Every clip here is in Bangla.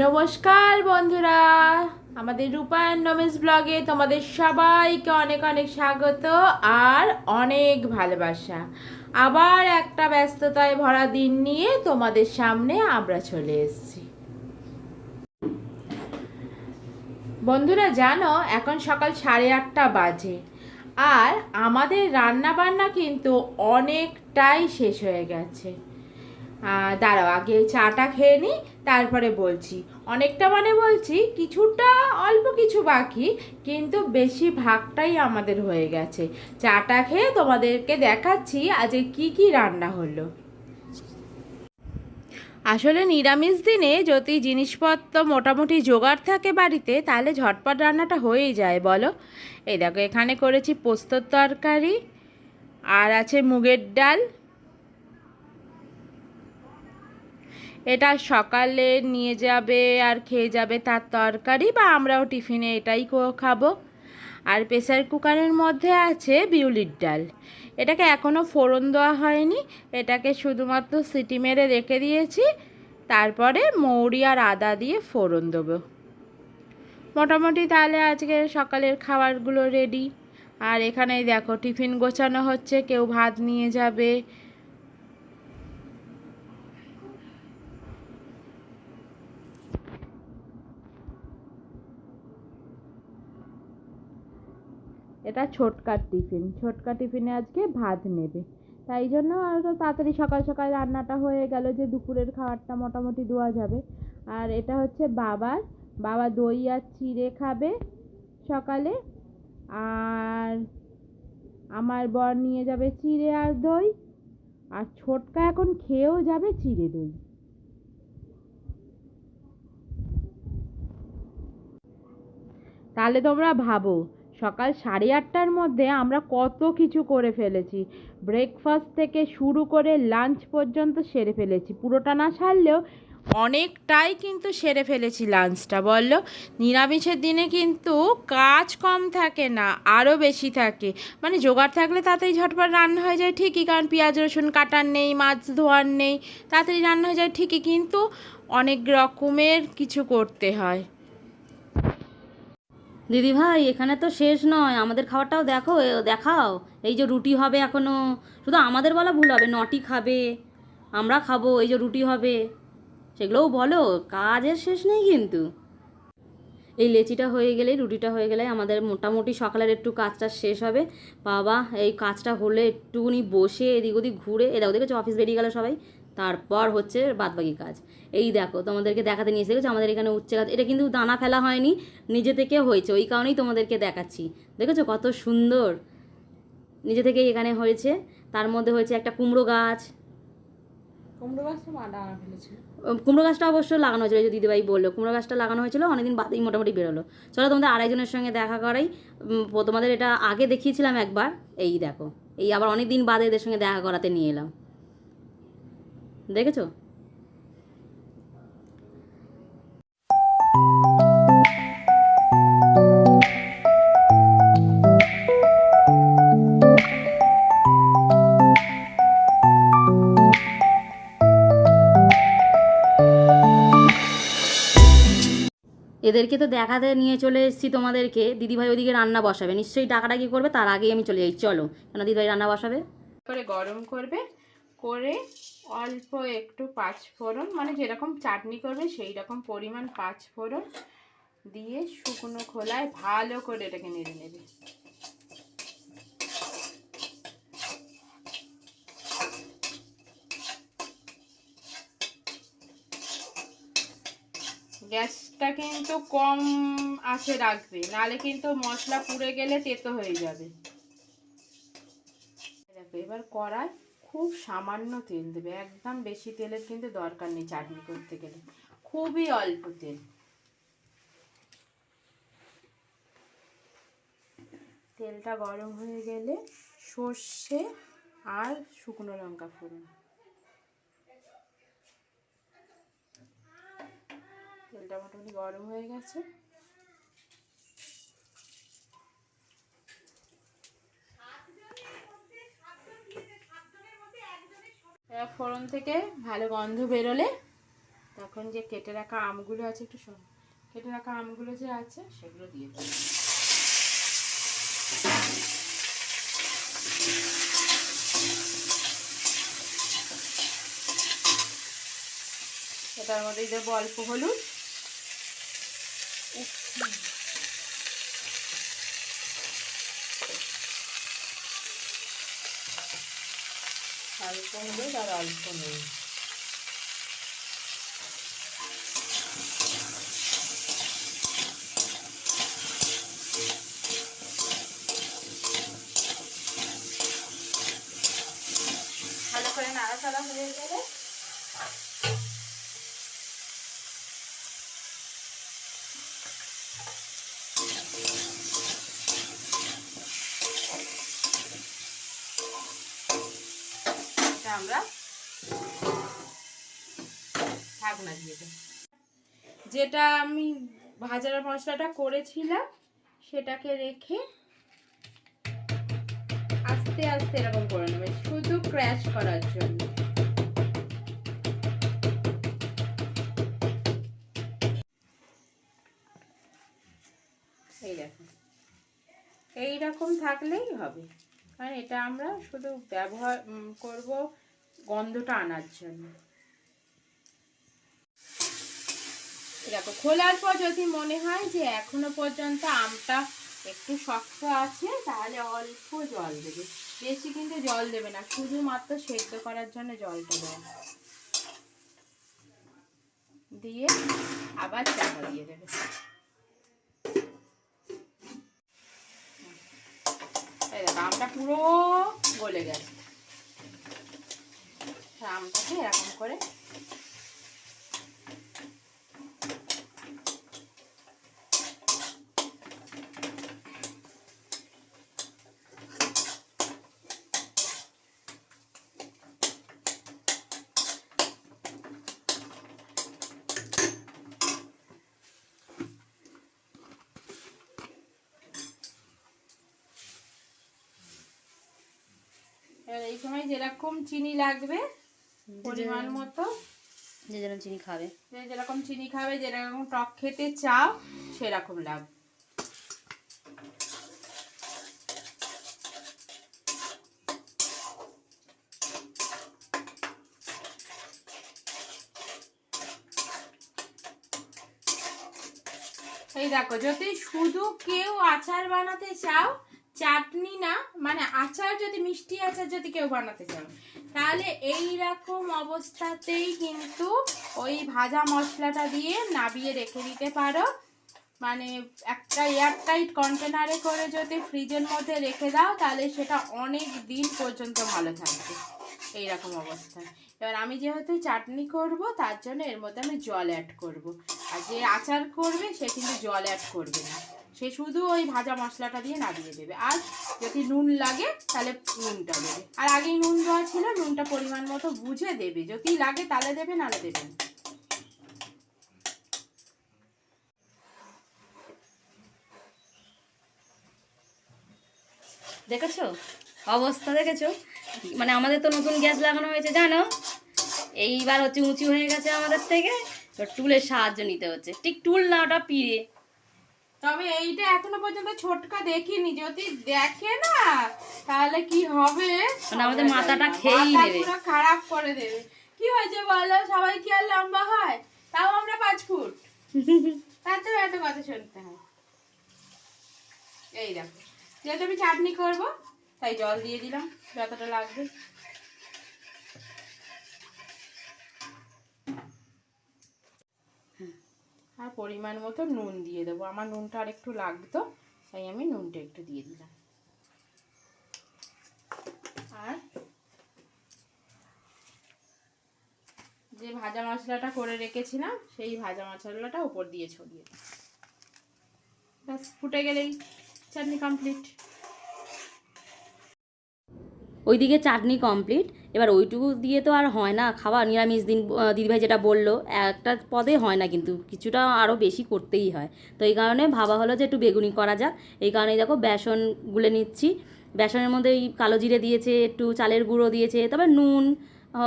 নমস্কার বন্ধুরা, আমাদের রূপায়ণ নমেশ ব্লগে তোমাদের সবাইকে অনেক অনেক স্বাগত আর অনেক ভালোবাসা। আবার একটা ব্যস্ততায় ভরা দিন নিয়ে তোমাদের সামনে আমরা চলে এসেছি। বন্ধুরা, জানো, এখন সকাল সাড়ে আটটা বাজে আর আমাদের রান্না বান্না কিন্তু অনেকটাই শেষ হয়ে গেছে। দাঁড়াও, আগে চাটা খেয়ে নিই তারপরে বলছি। অনেকটা মানে বলছি, কিছুটা অল্প কিছু বাকি, কিন্তু বেশি ভাগটাই আমাদের হয়ে গেছে। চাটা খেয়ে তোমাদেরকে দেখাচ্ছি আজকে কি কি রান্না হলো। আসলে নিরামিষ দিনে যদি জিনিসপত্র মোটামুটি জোগাড় থাকে বাড়িতে, তাহলে ঝটপট রান্নাটা হয়েই যায়, বলো? এই দেখো, এখানে করেছি পোস্তর তরকারি, আর আছে মুগের ডাল এটা সকালে নিয়ে যাবে আর খেয়ে যাবে তার তরকারি বা আমরাও টিফিনে এটাই খাব। আর প্রেসার কুকারের মধ্যে আছে বিউলির ডাল। এটাকে এখনও ফোড়ন দেওয়া হয়নি। এটাকে শুধুমাত্র সিটি মেরে রেখে দিয়েছি। তারপরে মৌরি আর আদা দিয়ে ফোড়ন দেবো। মোটামুটি তাহলে আজকে সকালের খাবারগুলো রেডি আর এখানে দেখো, টিফিন গোছানো হচ্ছে, কেউ ভাত নিয়ে যাবে। এটা ছোটকার টিফিন। ছোটকা টিফিনে আজকে ভাত নেবে। তাই জন্য আর তাড়াতাড়ি সকাল সকাল রান্নাটা হয়ে গেল যে দুপুরের খাবারটা মোটামুটি দেওয়া যাবে। আর এটা হচ্ছে বাবার। বাবা দই আর চিড়ে খাবে সকালে। আর আমার বর নিয়ে যাবে চিড়ে আর দই। আর ছোটকা এখন খেয়েও যাবে চিড়ে দই। তাহলে তোমরা ভাবো সকাল সাড়ে আটটার মধ্যে আমরা কত কিছু করে ফেলেছি। ব্রেকফাস্ট থেকে শুরু করে লাঞ্চ পর্যন্ত সেরে ফেলেছি। পুরোটা না সারলেও অনেকটাই কিন্তু সেরে ফেলেছি লাঞ্চটা বলল। নিরামিষের দিনে কিন্তু কাজ কম থাকে না, আরও বেশি থাকে। মানে জোগাড় থাকলে তাড়াতাড়ি ঝটপট রান্না হয়ে যায় ঠিকই, কারণ পেঁয়াজ, রসুন, কাটার নেই, মাছ ধোয়ার নেই তাড়াতাড়ি রান্না হয়ে যায় ঠিকই। কিন্তু অনেক রকমের কিছু করতে হয়। দিদি ভাই, এখানে তো শেষ নয়। আমাদের খাবারটাও দেখো দেখাও। এই যে রুটি হবে এখনও। শুধু আমাদের বলা ভুল হবে, নটি খাবে। আমরা খাব, এই যে রুটি হবে। সেগুলোও বলো, কাজের শেষ নেই কিন্তু। এই লেচিটা হয়ে গেলেই, রুটিটা হয়ে গেলে আমাদের মোটামুটি সকালের একটু কাজটা শেষ হবে। বাবা, এই কাজটা হলে একটুখানি বসে, এদিক ওদিক ঘুরে, এ দেখো, দেখেছ, অফিস বেরিয়ে গেল সবাই। তারপর হচ্ছে বাদবাকি কাজ। এই দেখো তোমাদেরকে দেখাতে নিয়ে এসে গেছে আমাদের এখানে উচ্ছে গাছ এটা কিন্তু দানা ফেলা হয়নি নিজে থেকে হয়েছে ওই কারণেই তোমাদেরকে দেখাচ্ছি। দেখেছ কত সুন্দর? নিজে থেকেই এখানে হয়েছে তার মধ্যে হয়েছে একটা কুমড়ো গাছ। কুমড়ো গাছটা মাডা ফেলেছে কুমড়ো গাছটা অবশ্য লাগানো হয়েছিল এই যে দিদিভাই বলল কুমড়ো গাছটা লাগানো হয়েছিল অনেকদিন বাদেই মোটামুটি বেরোলো। চলো তোমাদের আরেকজনের সঙ্গে দেখা করাই। তোমাদের এটা আগে দেখিয়েছিলাম একবার এই দেখো এই আবার অনেক দিন বাদে এদের সঙ্গে দেখা করাতে নিয়ে এলাম। দেখেছ? এদেরকে তো দেখাতে নিয়ে চলে এসেছি তোমাদেরকে। দিদিভাই ওদিকে রান্না বসাবে। নিশ্চয়ই টাকাটা কি করবে? তার আগেই আমি চলে যাই। চলো। কেন দিদিভাই রান্না বসাবে? করে গরম করবে, করে অল্প একটু পাঁচ ফোড়ন মানে যেরকম চাটনি করবে সেই রকম পরিমাণ পাঁচ ফোড়ন দিয়ে শুকনো খোলায় ভালো করে এটাকে নেড়ে নেবে। গ্যাসটা কিন্তু কম আছে রাখবে, নালে কিন্তু মশলা পুড়ে গেলে তেতো হয়ে যাবে। এবার কড়াই খুব সামান্য তেল দেবে, একদম বেশি তেলের কিন্তু দরকার নেই চাটনি করতে গেলে। খুবই অল্প তেল। তেলটা গরম হয়ে গেলে সর্ষে আর শুকনো লঙ্কা ফোড়ন। তেলটা মোটামুটি গরম হয়ে গেছে। ফোড়ন থেকে ভালো গন্ধ বেরোলে তখন যে কেটে রাখা আমগুলো আছে, একটু কেটে রাখা আমগুলো যে আছে, সেগুলো দিয়ে দেবো। এটার মধ্যে দেবো অল্প হলুদ। অল্প হলুদ আর অল্প নুন ভালো করে নাড়াচাড়া হয়ে গেলে এটা আমরা ঢাকনা দিয়ে দেব। যেটা আমি ভাজার মশলাটা করেছিলাম, সেটাকে রেখে আস্তে আস্তে এরকম করে নেবে, শুধু ক্র্যাশ করার জন্য। এই দেখো, এইরকম থাকলেই হবে। কারণ এটা আমরা শুধু ব্যবহার করব গন্ধটা আনার জন্য। দেখো, খোলার পর যদি মনে হয় যে এখনও পর্যন্ত আমটা একটু শক্ত আছে, তাহলে অল্প জল দেবে। বেশি কিন্তু জল দেবে না, শুধুমাত্র সেদ্ধ করার জন্য জলটা দেবে। দিয়ে আবার চাপা দিয়ে দেবে। আমটা পুরো গলে গেছে। আমটাকে এরকম করে সময় যেরকম চিনি লাগবে পরিমাণ মতো। যে যেন চিনি খাবে। যে যেরকম চিনি খাবে যেরকম টক খেতে চাও সেরকম লাগবে এই দেখো যদি শুধু কেউ আচার বানাতে চাও চাটনি না মানে আচার যদি মিষ্টি আচার যদি কেউ বানাতে চাও তাহলে এই রকম অবস্থাতেই কিন্তু ওই ভাজা মশলাটা দিয়ে নাবিয়ে রেখে দিতে পারো। মানে একটা এয়ারটাইট কন্টেনারে করে যদি ফ্রিজের মধ্যে রেখে দাও, তাহলে সেটা অনেক দিন পর্যন্ত ভালো থাকবে। এই রকম অবস্থায় এবার আমি যেহেতু চাটনি করব, তার জন্য এর মধ্যে আমি জল অ্যাড করব। আর যে আচার করবে, সে কিন্তু জল অ্যাড করবে না। সে শুধু ওই ভাজা মশলাটা দিয়ে নামিয়ে দেবে। আর যদি নুন লাগে, তাহলে নুনটা দেবে। আর আগেই নুন দেওয়া ছিল, নুনটা পরিমাণ মতো বুঝে দেবে। যদি লাগে তাহলে দেবে, নাহলে দেবে দেখেছ? অবস্থা দেখেছ? মানে আমাদের তো নতুন গ্যাস লাগানো হয়েছে, জানো? এইবার হচ্ছে উঁচু হয়ে গেছে আমাদের থেকে, তো টুলের সাহায্য নিতে হচ্ছে। ঠিক টুল না, ওটা পিড়ে। তবে এইটা এখনও পর্যন্ত ছোটকা দেখিনি। যদি দেখে না তাহলে কি হবে? মানে আমাদের মাথাটা খেয়েই নেবে। পুরো খারাপ করে দেবে। কি হয়েছে বলো? সবাই কি আর লম্বা হয়? তাও আমরা পাঁচ ফুট। তাতেও এত কথা শুনতে হয়। এই দেখো যেহেতু আমি চাটনি করব তাই জল দিয়ে দিলাম যতটা লাগবে। আর পরিমাণ মতো নুন দিয়ে দেবো। আমার নুনটা আর একটু লাগতো, তাই আমি নুনটা একটু দিয়ে দিলাম। আর যে ভাজা মশলাটা করে রেখেছিলাম, সেই ভাজা মশলাটা উপর দিয়ে ছড়িয়ে ব্যাস, ফুটে গেলেই চাটনি কমপ্লিট ওইদিকে চাটনি কমপ্লিট এবার ওইটুকু দিয়ে তো আর হয় না, খাওয়া, নিরামিষ দিন দিদিভাই যেটা বলল, একটা পদে হয় না কিন্তু, কিছুটা আরও বেশি করতেই হয়। তো এই কারণে ভাবা হলো যে একটু বেগুনি করা যাক। এই কারণে দেখো বেসন গুলে নিচ্ছি। বেসনের মধ্যে এই কালো জিরে দিয়েছে, একটু চালের গুঁড়ো দিয়েছে তবে নুন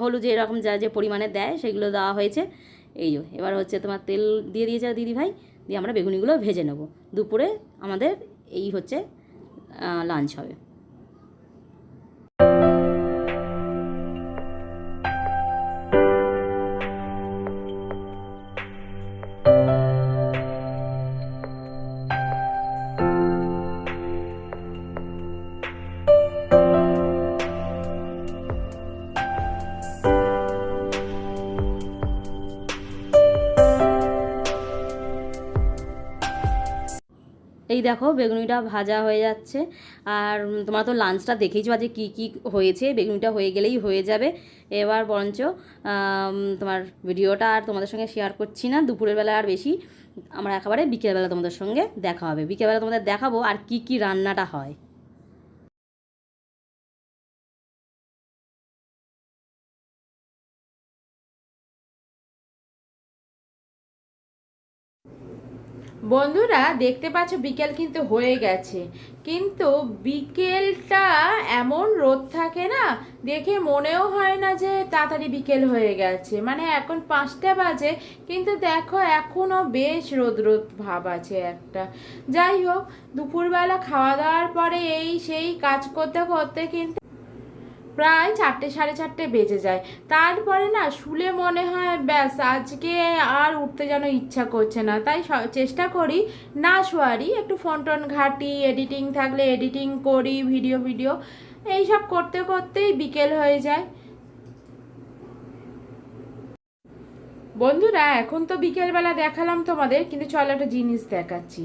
হলুদ এরকম যা, যে পরিমাণে দেয় সেগুলো দেওয়া হয়েছে। এই এবার হচ্ছে তোমার তেল দিয়ে দিয়েছে দিদিভাই, দিয়ে আমরা বেগুনিগুলো ভেজে নেব। দুপুরে আমাদের এই হচ্ছে লাঞ্চ হবে। এই দেখো, বেগুনিটা ভাজা হয়ে যাচ্ছে। আর তোমার তো লাঞ্চটা দেখেইছো আজকে কী কী হয়েছে, বেগুনিটা হয়ে গেলেই হয়ে যাবে। এবার বরঞ্চ তোমার ভিডিওটা আর তোমাদের সঙ্গে শেয়ার করছি না। দুপুরের বেলা আর বেশি, আমরা একেবারে বিকেলবেলা তোমাদের সঙ্গে দেখা হবে। বিকেলবেলা তোমাদের দেখাবো আর কি কি রান্নাটা হয়। বন্ধুরা, দেখতে পাচ্ছ বিকেল কিন্তু হয়ে গেছে। কিন্তু বিকেলটা এমন রোদ থাকে না, দেখে মনেও হয় না যে তাড়াতাড়ি বিকেল হয়ে গেছে। মানে এখন পাঁচটা বাজে, কিন্তু দেখো এখনও বেশ রোদ রোদ ভাব আছে একটা। যাই হোক, দুপুরবেলা খাওয়া দাওয়ার পরে এই সেই কাজ করতে করতে কিন্তু প্রায় চারটে, সাড়ে চারটে বেজে যায়। তারপরে না শুলে মনে হয় ব্যাস, আজকে আর উঠতে যেন ইচ্ছা করছে না। তাই চেষ্টা করি না শোয়ারই। একটু ফোন টোন ঘাঁটি এডিটিং থাকলে এডিটিং করি ভিডিও ভিডিও এইসব করতে, করতেই বিকেল হয়ে যায়। বন্ধুরা, এখন তো বিকেলবেলা দেখালাম তোমাদের, কিন্তু চলো একটা জিনিস দেখাচ্ছি।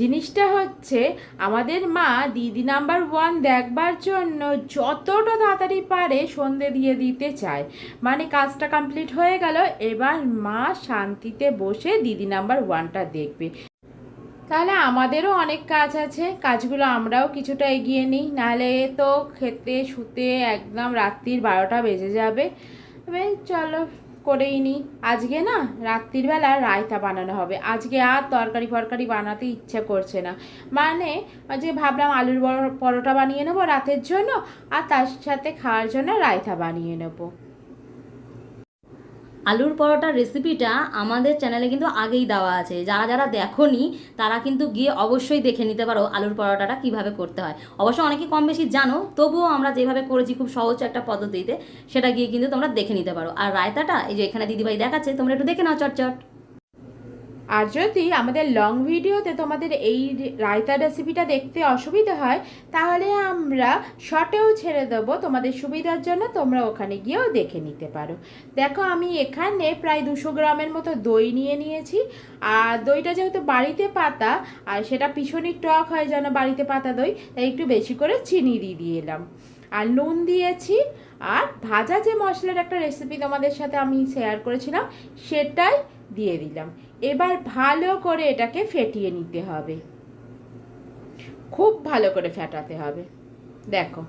জিনিসটা হচ্ছে, আমাদের মা দিদি নাম্বার ওয়ান দেখবার জন্য যতটা তাড়াতাড়ি পারে সন্ধে দিয়ে দিতে চায়। মানে কাজটা কমপ্লিট হয়ে গেল, এবার মা শান্তিতে বসে দিদি নাম্বার ওয়ানটা দেখবে। তাহলে আমাদেরও অনেক কাজ আছে, কাজগুলো আমরাও কিছুটা এগিয়ে নিই। নাহলে তো খেতে শুতে একদম রাত্রির বারোটা বেজে যাবে। চলো করেই নিই আজকে না রাত্রির বেলা রায়তা বানানো হবে। আজকে আর তরকারি ফরকারি বানাতে ইচ্ছা করছে না। মানে যে ভাবলাম আলুর পরোটা বানিয়ে নেব রাতের জন্য, আর তার সাথে খাওয়ার জন্য রায়তা বানিয়ে নেব। আলুর পরোটার রেসিপিটা আমাদের চ্যানেলে কিন্তু আগেই দেওয়া আছে। যারা যারা দেখনি, তারা কিন্তু গিয়ে অবশ্যই দেখে নিতে পারো আলুর পরোটাটা কীভাবে করতে হয়। অবশ্য অনেকে কম বেশি জানো, তবুও আমরা যেভাবে করেছি খুব সহজ একটা পদ্ধতিতে, সেটা গিয়ে কিন্তু তোমরা দেখে নিতে পারো। আর রায়তাটা, এই যে এখানে দিদিভাই দেখাচ্ছে, তোমরা একটু দেখে নাও চটচট। আর যদি আমাদের লং ভিডিওতে তোমাদের এই রায়তা রেসিপিটা দেখতে অসুবিধা হয়, তাহলে আমরা শর্টেও ছেড়ে দেবো। তোমাদের সুবিধার জন্য তোমরা ওখানে গিয়েও দেখে নিতে পারো। দেখো, আমি এখানে প্রায় দুশো গ্রামের মতো দই নিয়ে নিয়েছি। আর দইটা যেহেতু বাড়িতে পাতা, আর সেটা পিছনই টক হয় যেন বাড়িতে পাতা দই, তাই একটু বেশি করে চিনি দিয়ে এলাম আর নুন দিয়েছি। আর ভাজা যে মশলার একটা রেসিপি তোমাদের সাথে আমি শেয়ার করেছিলাম, সেটাই দিয়ে দিলাম। এবার ভালো করে এটাকে ফেটিয়ে নিতে হবে। খুব ভালো করে ফেটাতে হবে। দেখো।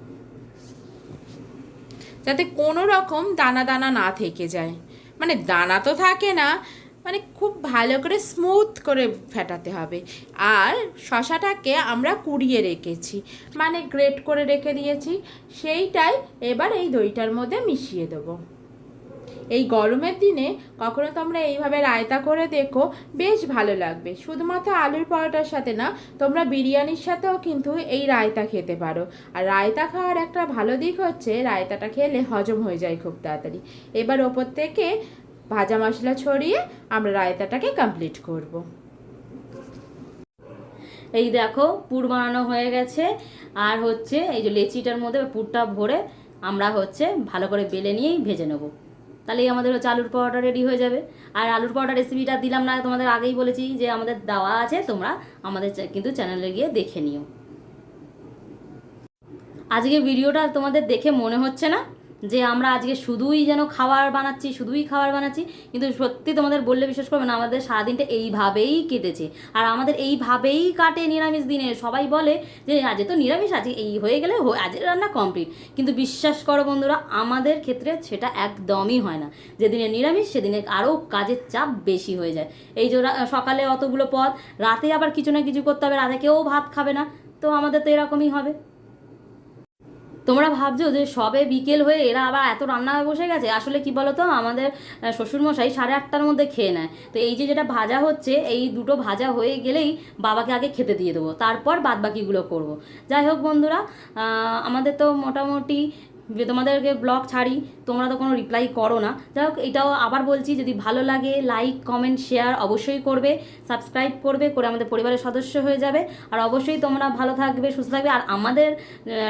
যাতে কোনো রকম দানা দানা না থেকে যায়। মানে দানা তো থাকে না মানে খুব ভালো করে স্মুথ করে ফেটাতে হবে। আর শশাটাকে আমরা কুড়িয়ে রেখেছি। মানে গ্রেট করে রেখে দিয়েছি। সেইটাই এবার এই দইটার মধ্যে মিশিয়ে দেবো। এই গরমের দিনে কখনো তোমরা এইভাবে রায়তা করে দেখো, বেশ ভালো লাগবে। শুধুমাত্র আলুর পরোটার সাথে না, তোমরা বিরিয়ানির সাথেও কিন্তু এই রায়তা খেতে পারো। আর রায়তা খাওয়ার একটা ভালো দিক হচ্ছে, রায়তাটা খেলে হজম হয়ে যায় খুব তাড়াতাড়ি। এবার ওপর থেকে ভাজা মশলা ছড়িয়ে আমরা রায়তাটাকে কমপ্লিট করব। এই দেখো, পুর বানানো হয়ে গেছে। আর হচ্ছে এই যে লেচিটার মধ্যে পুরটা ভরে আমরা হচ্ছে ভালো করে বেলে নিয়েই ভেজে নেব। তাহলেই আমাদের হচ্ছে আলুর পরোটা রেডি হয়ে যাবে। আর আলুর পরোটা রেসিপিটা দিলাম না, তোমাদের আগেই বলেছি যে আমাদের দেওয়া আছে, তোমরা আমাদের কিন্তু চ্যানেলে গিয়ে দেখে নিও। আজকে ভিডিওটা তোমাদের দেখে মনে হচ্ছে না? যে আমরা আজকে শুধুই যেন খাবার বানাচ্ছি, শুধুই খাবার বানাচ্ছি, কিন্তু সত্যি তোমাদের বললে বিশ্বাস করবে না, আমাদের সারাদিনটা এইভাবেই কেটেছে। আর আমাদের এইভাবেই কাটে নিরামিষ দিনে। সবাই বলে যে আজকে তো নিরামিষ আছে এই হয়ে গেলে আজকের রান্না কমপ্লিট। কিন্তু বিশ্বাস করো বন্ধুরা, আমাদের ক্ষেত্রে সেটা একদমই হয় না। যেদিনে নিরামিষ, সেদিনে আরও কাজের চাপ বেশি হয়ে যায়। এই যে সকালে অতগুলো পদ, রাতে আবার কিছু না কিছু করতে হবে, রাতে কেউ ভাত খাবে না। তো আমাদের তো এরকমই হবে। তোমরা ভাবছ যে সবে বিকেল হয়ে এরা আবার এত রান্না বসে গেছে? আসলে কি তো আমাদের শ্বশুরমশাই সাড়ে আটটার মধ্যে খেয়ে নেয়। তো এই যে যেটা ভাজা হচ্ছে, এই দুটো ভাজা হয়ে গেলেই বাবাকে আগে খেতে দিয়ে দেবো। তারপর বাদবাকিগুলো করব। যাই হোক বন্ধুরা আমাদের তো মোটামুটি যে তোমাদেরকে ব্লগ ছাড়ি, তোমরা তো কোনো রিপ্লাই করো না। যাই হোক, এটাও আবার বলছি, যদি ভালো লাগে লাইক কমেন্ট শেয়ার অবশ্যই করবে সাবস্ক্রাইব করবে, করে আমাদের পরিবারের সদস্য হয়ে যাবে। আর অবশ্যই তোমরা ভালো থাকবে, সুস্থ থাকবে। আর আমাদের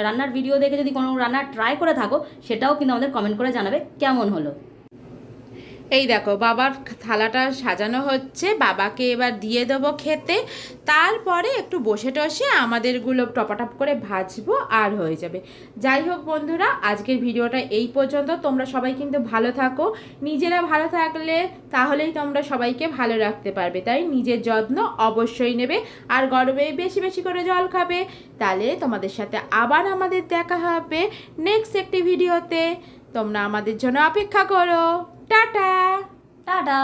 রান্নার ভিডিও দেখে যদি কোনো রান্না ট্রাই করে থাকো, সেটাও কিন্তু আমাদের কমেন্ট করে জানাবে, কেমন হলো। এই দেখো, বাবার থালাটা সাজানো হচ্ছে, বাবাকে এবার দিয়ে দেবো খেতে। তারপরে একটু বসে টসে আমাদেরগুলো টপাটপ করে ভাজবো, আর হয়ে যাবে। যাই হোক বন্ধুরা, আজকের ভিডিওটা এই পর্যন্ত। তোমরা সবাই কিন্তু ভালো থাকো। নিজেরা ভালো থাকলে তাহলেই তোমরা সবাইকে ভালো রাখতে পারবে, তাই নিজের যত্ন অবশ্যই নেবে। আর গরমে বেশি বেশি করে জল খাবে, তাহলে তোমাদের সাথে আবার আমাদের দেখা হবে। নেক্সট একটি ভিডিওতে, তোমরা আমাদের জন্য অপেক্ষা করো। টাটা। টাটা।